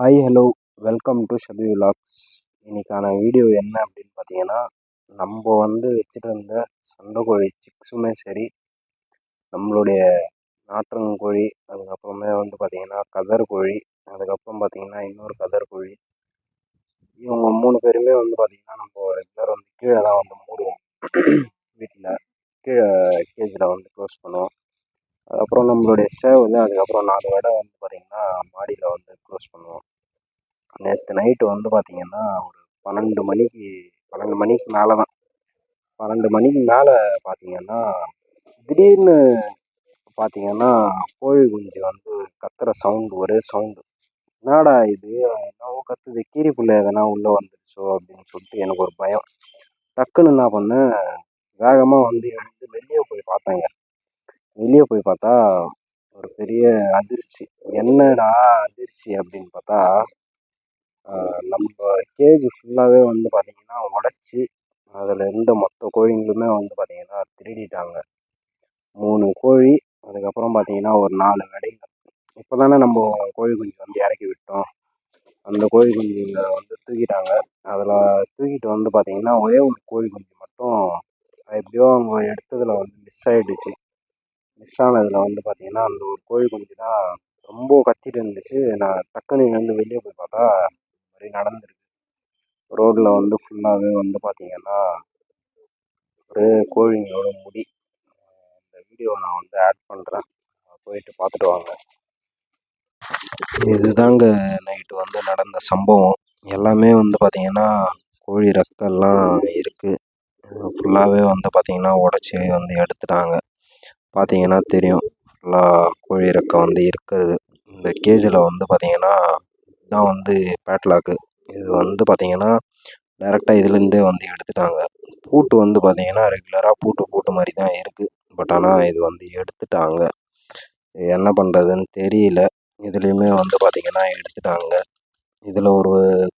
Hi hello welcome to Shabi vlogs இன்னைக்கான video என்ன அப்படின்னு பார்த்தீங்கன்னா நம்ம வந்து வச்சுட்டு இருந்த சண்டைக்கோழி சிக்ஸுமே சரி நம்மளுடைய நாற்றங்கோழி அதுக்கப்புறமே வந்து பார்த்தீங்கன்னா கதர் கோழி அதுக்கப்புறம் பார்த்தீங்கன்னா இன்னொரு கதர் கோழி இவங்க மூணு பேருமே வந்து பார்த்தீங்கன்னா நம்ம ரெகுலர் வந்து கீழே தான் வந்து மூடுவோம். வீட்டில் கீழே கேஜில் வந்து க்ளோஸ் பண்ணுவோம். அதுக்கப்புறம் நம்மளுடைய சேவல் அதுக்கப்புறம் நாலு வடை வந்து பார்த்திங்கன்னா மாடியில் வந்து க்ளோஸ் பண்ணுவோம். நேற்று நைட்டு வந்து பார்த்திங்கன்னா ஒரு பன்னெண்டு மணிக்கு பன்னெண்டு மணிக்கு மேலே தான் பன்னெண்டு மணிக்கு மேலே பார்த்திங்கன்னா திடீர்னு பார்த்திங்கன்னா கோழி குஞ்சு வந்து கத்துற சவுண்டு ஒரே சவுண்டு என்னடா இது? என்னவோ கத்துது? கீரிப்புள்ள எதனா உள்ளே வந்துருச்சோ? அப்படின்னு சொல்லிட்டு எனக்கு ஒரு பயம். டக்குன்னு என்ன பண்ணேன் வேகமாக வந்து எழுந்து வெளியே போய் பார்த்தேங்க. வெளியே போய் பார்த்தா ஒரு பெரிய அதிர்ச்சி. என்னடா அதிர்ச்சி? அப்படின்னு பார்த்தா நம்ம கேஜி ஃபுல்லாகவே வந்து பார்த்திங்கன்னா உடச்சி அதில் இருந்த மொத்த கோழிங்களுமே வந்து பார்த்திங்கன்னா திருடிட்டாங்க. மூணு கோழி அதுக்கப்புறம் பார்த்திங்கன்னா ஒரு நாலு விடைங்க இப்போ தானே நம்ம கோழி குஞ்சு வந்து இறக்கி விட்டோம். அந்த கோழி குஞ்சுங்களை வந்து தூக்கிட்டாங்க. அதில் தூக்கிட்டு வந்து பார்த்திங்கன்னா ஒரே ஒரு கோழி குஞ்சு மட்டும் எப்படியோ அவங்க எடுத்ததில் வந்து மிஸ் ஆகிடுச்சு மிஸ் ஆனதில் வந்து பார்த்திங்கன்னா அந்த ஒரு கோழி குஞ்சு தான் ரொம்ப கத்திட்டு இருந்துச்சு. நான் டக்குன்னு வந்து வெளியே போய் பார்த்தா மாதிரி நடந்திருக்கு. ரோட்டில் வந்து ஃபுல்லாகவே வந்து பார்த்திங்கன்னா ஒரே கோழிங்களோட முடி. இந்த வீடியோ நான் வந்து ஆட் பண்ணுறேன் போயிட்டு பார்த்துட்டு வாங்க. இதுதாங்க நைட்டு வந்து நடந்த சம்பவம். எல்லாமே வந்து பார்த்திங்கன்னா கோழி ரெக்கெல்லாம் இருக்குது ஃபுல்லாகவே வந்து பார்த்திங்கன்னா உடச்சி வந்து எடுத்துட்டாங்க. பார்த்தீங்கன்னா தெரியும் ஃபுல்லாக கோழி ரெக்கை வந்து இருக்கிறது. இந்த கேஜில் வந்து பார்த்திங்கன்னா இதுதான் வந்து பேட்லாக்கு இது வந்து பார்த்திங்கன்னா டேரெக்டாக இதுலேருந்தே வந்து எடுத்துட்டாங்க. பூட்டு வந்து பார்த்திங்கன்னா ரெகுலராக பூட்டு பூட்டு மாதிரி தான் இருக்குது பட் ஆனால் இது வந்து எடுத்துட்டாங்க. என்ன பண்ணுறதுன்னு தெரியல. இதுலேயுமே வந்து பார்த்திங்கன்னா எடுத்துட்டாங்க. இதில் ஒரு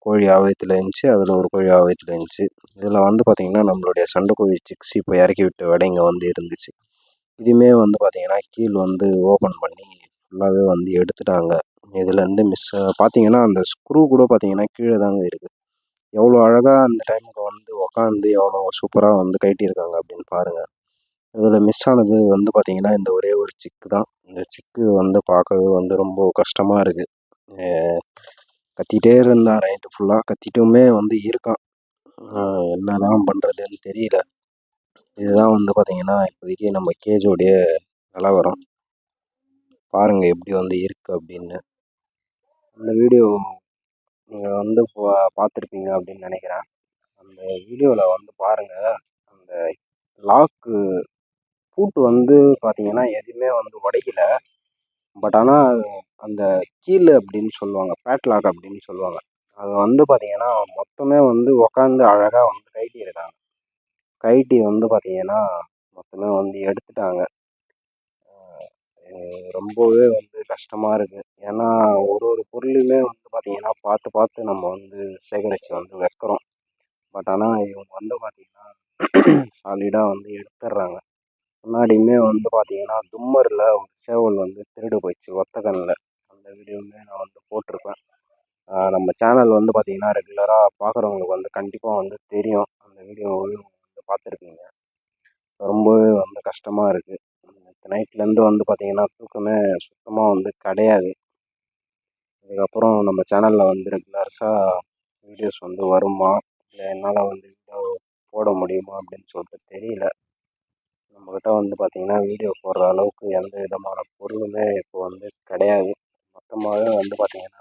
கோழி ஆவயத்தில் இருந்துச்சு அதில் ஒரு கோழி ஆவயத்தில் இருந்துச்சு. இதில் வந்து பார்த்திங்கன்னா நம்மளுடைய சண்டைக்கோழி சிக்ஸ் இப்போ இறக்கி விட்ட விடைங்க வந்து இருந்துச்சு. இதுவுமே வந்து பார்த்திங்கன்னா கீழ் வந்து ஓப்பன் பண்ணி ஃபுல்லாகவே வந்து எடுத்துட்டாங்க. இதுலேருந்து மிஸ் பார்த்தீங்கன்னா அந்த ஸ்க்ரூ கூட பார்த்தீங்கன்னா கீழே தாங்க இருக்குது எவ்வளோ அழகாக அந்த டைமுக்கு வந்து உக்காந்து எவ்வளோ சூப்பராக வந்து கட்டியிருக்காங்க அப்படின்னு பாருங்கள் இதில் மிஸ் ஆனது வந்து பார்த்திங்கன்னா இந்த ஒரே ஒரு சிக்கு தான். இந்த சிக்கு வந்து பார்க்கவே வந்து ரொம்ப கஷ்டமாக இருக்குது கத்திகிட்டே இருந்தான் நைட்டு ஃபுல்லாக கத்திட்டுமே வந்து இருக்கான். என்ன தான் பண்ணுறதுன்னு தெரியல. இதுதான் வந்து பார்த்திங்கன்னா இப்போதைக்கு நம்ம கேஜோடைய நிலவரம். பாருங்கள் எப்படி வந்து இருக்குது அப்படின்னு. அந்த வீடியோ நீங்கள் வந்து பா பார்த்துருப்பீங்க அப்படின்னு நினைக்கிறேன். அந்த வீடியோவில் வந்து பாருங்கள் அந்த லாக்கு பூட்டு வந்து பார்த்தீங்கன்னா எதுவுமே வந்து உடைக்கல. பட் ஆனால் அந்த கீழே அப்படின்னு சொல்லுவாங்க பேட்லாக் அப்படின்னு சொல்லுவாங்க அது வந்து பார்த்தீங்கன்னா மொத்தமே வந்து உக்காந்து அழகாக வந்து கைட்டி இருக்காங்க கைட்டி வந்து பார்த்தீங்கன்னா மொத்தமே வந்து எடுத்துட்டாங்க. ரொம்பவே வந்து கஷ்டமாக இருக்குது ஏன்னா ஒரு ஒரு பொருளையுமே வந்து பார்த்திங்கன்னா பார்த்து பார்த்து நம்ம வந்து சேகரித்து வந்து வைக்கிறோம். பட் ஆனால் இவங்க வந்து பார்த்திங்கன்னா சாலிடாக வந்து எடுத்துடுறாங்க முன்னாடியுமே வந்து பார்த்திங்கன்னா தும்மரில் ஒரு சேவல் வந்து திருடு போயிடுச்சு ஒத்தகனில் அந்த வீடியோவுமே நான் வந்து போட்டிருப்பேன். நம்ம சேனல் வந்து பார்த்திங்கன்னா ரெகுலராக பார்க்குறவங்களுக்கு வந்து கண்டிப்பாக வந்து தெரியும். அந்த வீடியோவையும் வந்து பார்த்துருப்பீங்க ரொம்பவே வந்து கஷ்டமாக இருக்குது நைட்லேருந்து வந்து பார்த்திங்கன்னா தூக்கமே சுத்தமாக வந்து கிடையாது. அதுக்கப்புறம் நம்ம சேனலில் வந்து ரெகுலர்ஸாக வீடியோஸ் வந்து வருமா? இல்லை என்னால் வந்து வீடியோ போட முடியுமா? அப்படின்னு சொல்லிட்டு தெரியல. நம்மக்கிட்ட வந்து பார்த்திங்கன்னா வீடியோ போடுற அளவுக்கு எந்த விதமான பொருளுமே இப்போ வந்து கிடையாது. மொத்தமாகவே வந்து பார்த்திங்கன்னா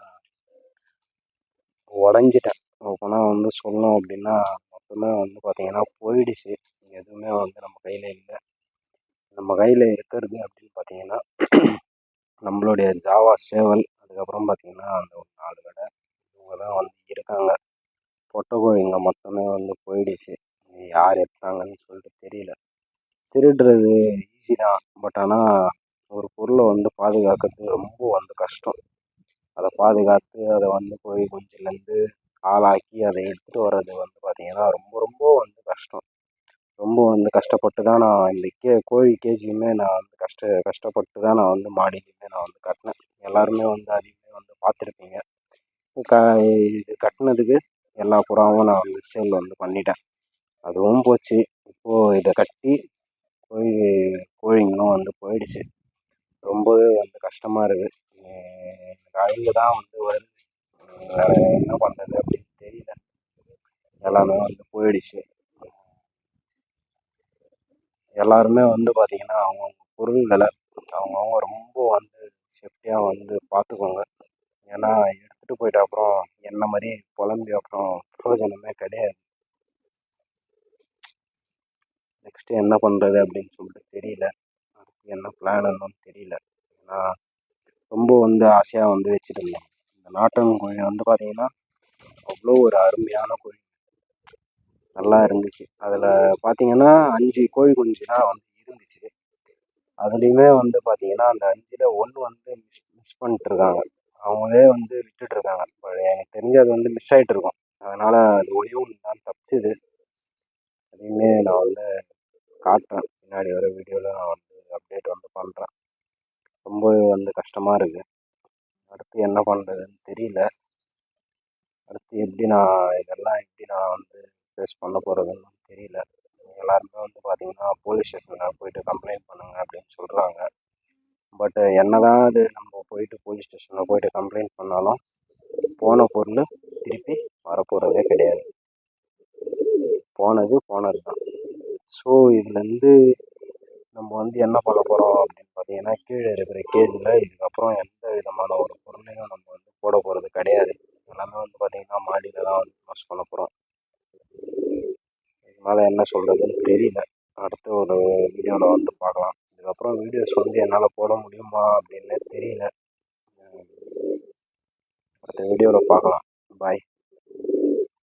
உடஞ்சிட்டேன். ஓப்பனாக வந்து சொல்லணும் அப்படின்னா மொத்தமே வந்து பார்த்திங்கன்னா போயிடுச்சு. எதுவுமே வந்து நம்ம கையில் இல்லை. நம்ம கையில் இருக்கிறது அப்படின்னு பார்த்தீங்கன்னா நம்மளுடைய ஜாவா சேவல் அதுக்கப்புறம் பார்த்தீங்கன்னா அந்த ஒரு நாலு கடை இவங்க தான் வந்து இருக்காங்க. பொட்டை கோழிங்க மொத்தமே வந்து போயிடுச்சு. யார் எடுத்தாங்கன்னு சொல்லிட்டு தெரியல. திருடுறது ஈஸி தான். பட் ஆனால் ஒரு பொருளை வந்து பாதுகாக்கிறது ரொம்ப வந்து கஷ்டம். அதை பாதுகாத்து அதை வந்து போய் குஞ்சுலேருந்து ஆளாக்கி அதை எடுத்துகிட்டு வர்றது வந்து பார்த்திங்கன்னா ரொம்ப ரொம்ப வந்து கஷ்டம். ரொம்ப வந்து கஷ்டப்பட்டு தான் நான் இந்த கே கோழி கேஜியுமே நான் வந்து கஷ்ட கஷ்டப்பட்டு தான் நான் வந்து மாடியிலுமே நான் வந்து கட்டினேன். எல்லாருமே வந்து அதிகமாக வந்து பார்த்துருப்பீங்க. க இது கட்டினதுக்கு எல்லா புறாவும் நான் வந்து சேல் வந்து பண்ணிட்டேன். அதுவும் போச்சு. இப்போது இதை கட்டி கோழி கோழிங்களும் வந்து போயிடுச்சு. ரொம்பவே வந்து கஷ்டமாக இருக்குது அழுகு தான் வந்து வருது. என்ன பண்ணுறது அப்படின்னு தெரியல. எல்லாமே வந்து போயிடுச்சு. எல்லாருமே வந்து பார்த்தீங்கன்னா அவங்கவுங்க பொருள்களை அவங்கவுங்க ரொம்ப வந்து சேஃப்டியாக வந்து பார்த்துக்கோங்க ஏன்னா எடுத்துகிட்டு போயிட்ட அப்புறம் என்ன மாதிரி புலம்பி அப்புறம் பிரயோஜனமே கிடையாது. நெக்ஸ்ட்டு என்ன பண்ணுறது அப்படின்னு சொல்லிட்டு தெரியல. அதுக்கு என்ன பிளான் தெரியல. ஏன்னா ரொம்ப வந்து ஆசையாக வந்து வச்சுருந்தேன் இந்த நாட்டன் கோழி வந்து பார்த்தீங்கன்னா அவ்வளோ ஒரு அருமையான கோழி. நல்லா இருந்துச்சு. அதில் பார்த்தீங்கன்னா அஞ்சு கோழி குஞ்சு தான் வந்து இருந்துச்சு. அதுலேயுமே வந்து பார்த்தீங்கன்னா அந்த அஞ்சில் ஒன்று வந்து மிஸ் மிஸ் பண்ணிட்டுருக்காங்க. அவங்களே வந்து விட்டுட்ருக்காங்க எனக்கு தெரிஞ்சு அது வந்து மிஸ் ஆகிட்டு இருக்கும் அதனால் அது ஒரே ஒன்று தான் தப்பிச்சுது. அதையுமே நான் வந்து காட்டுறேன். பின்னாடி வர வீடியோவில் நான் வந்து அப்டேட் வந்து பண்ணுறேன் ரொம்ப வந்து கஷ்டமாக இருக்குது அடுத்து என்ன பண்ணுறதுன்னு தெரியல. அடுத்து எப்படி நான் இதெல்லாம் எப்படி நான் வந்து ஃபேஸ் பண்ண போகிறதுன்னு தெரியல. எல்லாருமே வந்து பார்த்தீங்கன்னா போலீஸ் ஸ்டேஷனில் போயிட்டு கம்ப்ளைண்ட் பண்ணுங்க அப்படின்னு சொல்கிறாங்க பட்டு என்ன தான் அது நம்ம போயிட்டு போலீஸ் ஸ்டேஷனில் போயிட்டு கம்ப்ளைண்ட் பண்ணாலும் போன பொருள் திருப்பி வரப்போகிறதே கிடையாது. போனது போனது தான் ஸோ இதுலேருந்து நம்ம வந்து என்ன பண்ண போகிறோம் அப்படின்னு பார்த்தீங்கன்னா கீழே இருக்கிற கேஸில் இதுக்கப்புறம் எந்த விதமான ஒரு பொருளையும் நம்ம வந்து போட போகிறது கிடையாது. எல்லாமே வந்து பார்த்திங்கன்னா மாடியில் தான் வந்து யூஸ் பண்ண போகிறோம் இதனால் என்ன சொல்கிறதுன்னு தெரியல. அடுத்த ஒரு வீடியோவில் வந்து பார்க்கலாம். இதுக்கப்புறம் வீடியோஸ் வந்து என்னால் போட முடியுமா அப்படின்னு தெரியல. அடுத்த வீடியோவில் பார்க்கலாம். பாய்